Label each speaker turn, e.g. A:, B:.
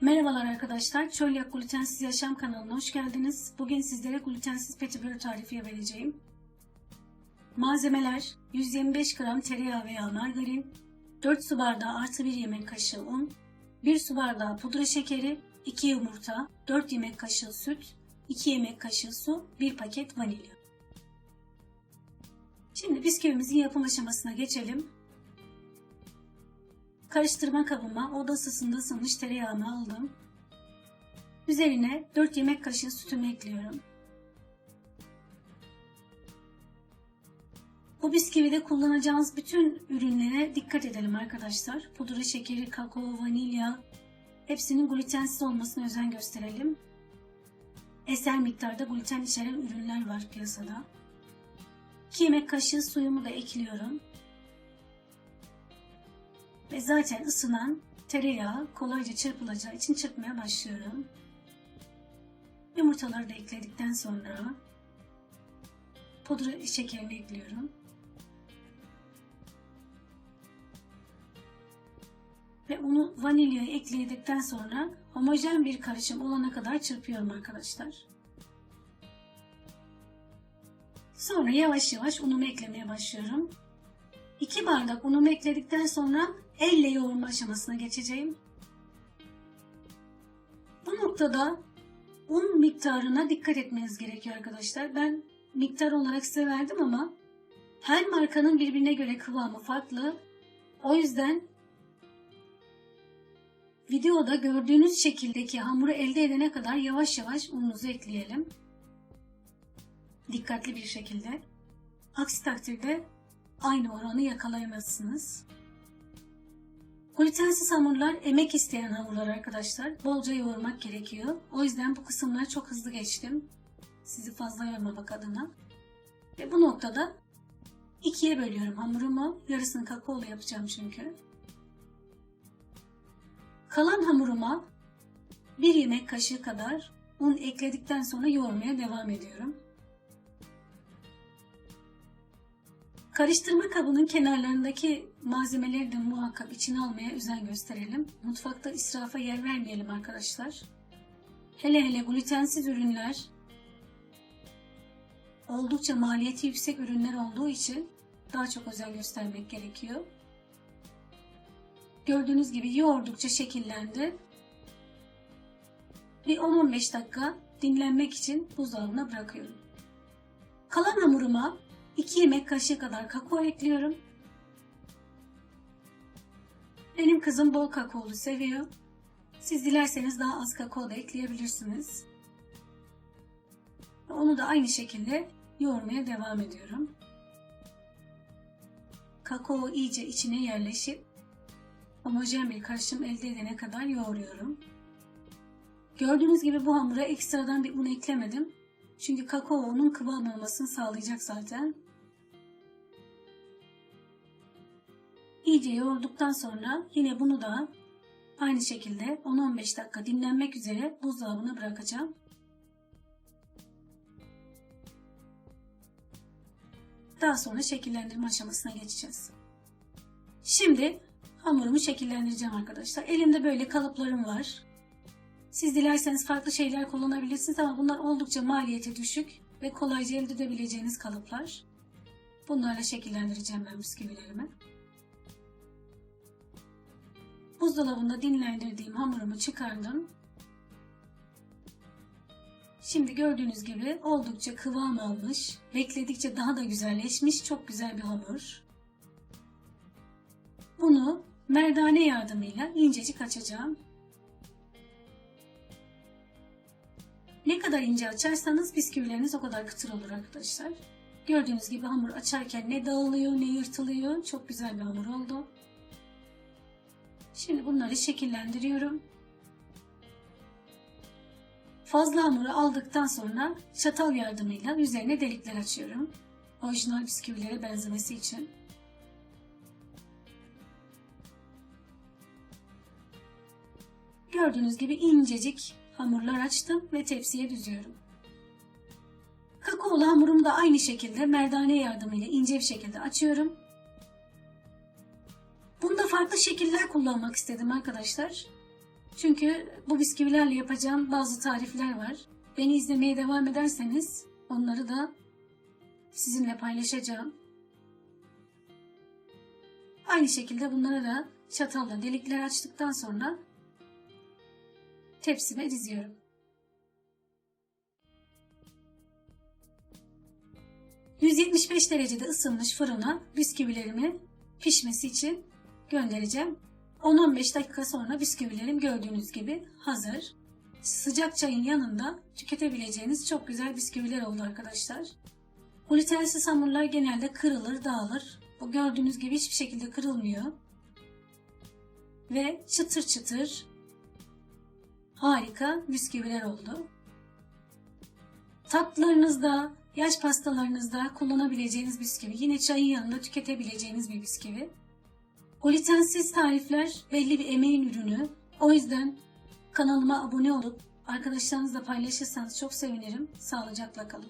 A: Merhabalar arkadaşlar. Çölyak Glutensiz Yaşam kanalına hoş geldiniz. Bugün sizlere glutensiz petibör tarifi vereceğim. Malzemeler 125 gram tereyağı veya margarin, 4 su bardağı artı 1 yemek kaşığı un, 1 su bardağı pudra şekeri, 2 yumurta, 4 yemek kaşığı süt, 2 yemek kaşığı su, 1 paket vanilya. Şimdi bisküvimizin yapım aşamasına geçelim. Karıştırma kabıma oda ısısında ısınmış tereyağını aldım. Üzerine 4 yemek kaşığı sütümü ekliyorum. Bu bisküvide kullanacağımız bütün ürünlere dikkat edelim arkadaşlar. Pudra şekeri, kakao, vanilya hepsinin glutensiz olmasına özen gösterelim. Eser miktarda gluten içeren ürünler var piyasada. 2 yemek kaşığı suyumu da ekliyorum. Ve zaten ısınan tereyağı kolayca çırpılacağı için çırpmaya başlıyorum. Yumurtaları da ekledikten sonra pudra şekerini ekliyorum. Ve unu vanilyayı ekledikten sonra homojen bir karışım olana kadar çırpıyorum arkadaşlar. Sonra yavaş yavaş unumu eklemeye başlıyorum. 2 bardak unumu ekledikten sonra elle yoğurma aşamasına geçeceğim. Bu noktada un miktarına dikkat etmeniz gerekiyor arkadaşlar. Ben miktar olarak size verdim ama her markanın birbirine göre kıvamı farklı. O yüzden videoda gördüğünüz şekildeki hamuru elde edene kadar yavaş yavaş ununuzu ekleyelim. Dikkatli bir şekilde. Aksi takdirde aynı oranı yakalayamazsınız. Glutensiz hamurlar emek isteyen hamurlar arkadaşlar. Bolca yoğurmak gerekiyor. O yüzden bu kısımları çok hızlı geçtim. Sizi fazla yormamak adına. Ve bu noktada ikiye bölüyorum hamurumu. Yarısını kakaolu yapacağım çünkü. Kalan hamuruma bir yemek kaşığı kadar un ekledikten sonra yoğurmaya devam ediyorum. Karıştırma kabının kenarlarındaki malzemeleri de muhakkak içine almaya özen gösterelim. Mutfakta israfa yer vermeyelim arkadaşlar. Hele hele glutensiz ürünler oldukça maliyeti yüksek ürünler olduğu için daha çok özen göstermek gerekiyor. Gördüğünüz gibi yoğurdukça şekillendi. Bir 10-15 dakika dinlenmek için buzdolabına bırakıyorum. Kalan hamuruma 2 yemek kaşığı kadar kakao ekliyorum. Benim kızım bol kakaolu seviyor. Siz dilerseniz daha az kakao da ekleyebilirsiniz. Onu da aynı şekilde yoğurmaya devam ediyorum. Kakao iyice içine yerleşip homojen bir karışım elde edene kadar yoğuruyorum. Gördüğünüz gibi bu hamura ekstradan bir un eklemedim. Çünkü kakao onun kıvam olmasını sağlayacak zaten. İyice yoğurduktan sonra yine bunu da aynı şekilde 10-15 dakika dinlenmek üzere buzdolabına bırakacağım. Daha sonra şekillendirme aşamasına geçeceğiz. Şimdi hamurumu şekillendireceğim arkadaşlar. Elimde böyle kalıplarım var. Siz dilerseniz farklı şeyler kullanabilirsiniz ama bunlar oldukça maliyeti düşük ve kolayca elde edebileceğiniz kalıplar. Bunlarla şekillendireceğim ben bisküvilerimi. Buzdolabında dinlendirdiğim hamurumu çıkardım. Şimdi gördüğünüz gibi oldukça kıvam almış, bekledikçe daha da güzelleşmiş çok güzel bir hamur. Bunu merdane yardımıyla incecik açacağım. Ne kadar ince açarsanız bisküvileriniz o kadar kıtır olur arkadaşlar. Gördüğünüz gibi hamur açarken ne dağılıyor ne yırtılıyor. Çok güzel bir hamur oldu. Şimdi bunları şekillendiriyorum. Fazla hamuru aldıktan sonra çatal yardımıyla üzerine delikler açıyorum. Orijinal bisküvilere benzemesi için. Gördüğünüz gibi incecik hamurlar açtım ve tepsiye düzüyorum. Kakaolu hamurumu da aynı şekilde merdane yardımıyla ince bir şekilde açıyorum. Bunda farklı şekiller kullanmak istedim arkadaşlar. Çünkü bu bisküvilerle yapacağım bazı tarifler var. Beni izlemeye devam ederseniz onları da sizinle paylaşacağım. Aynı şekilde bunlara da çatalla delikler açtıktan sonra tepsime diziyorum. ...175 derecede ısınmış fırına bisküvilerimi pişmesi için göndereceğim. 10-15 dakika sonra bisküvilerim gördüğünüz gibi hazır. Sıcak çayın yanında tüketebileceğiniz çok güzel bisküviler oldu arkadaşlar. Glutensiz hamurlar genelde kırılır, dağılır. Bu gördüğünüz gibi hiçbir şekilde kırılmıyor. Ve çıtır çıtır harika bisküviler oldu. Tatlılarınızda, yaş pastalarınızda kullanabileceğiniz bisküvi. Yine çayın yanında tüketebileceğiniz bir bisküvi. Glutensiz tarifler belli bir emeğin ürünü. O yüzden kanalıma abone olup arkadaşlarınızla paylaşırsanız çok sevinirim. Sağlıcakla kalın.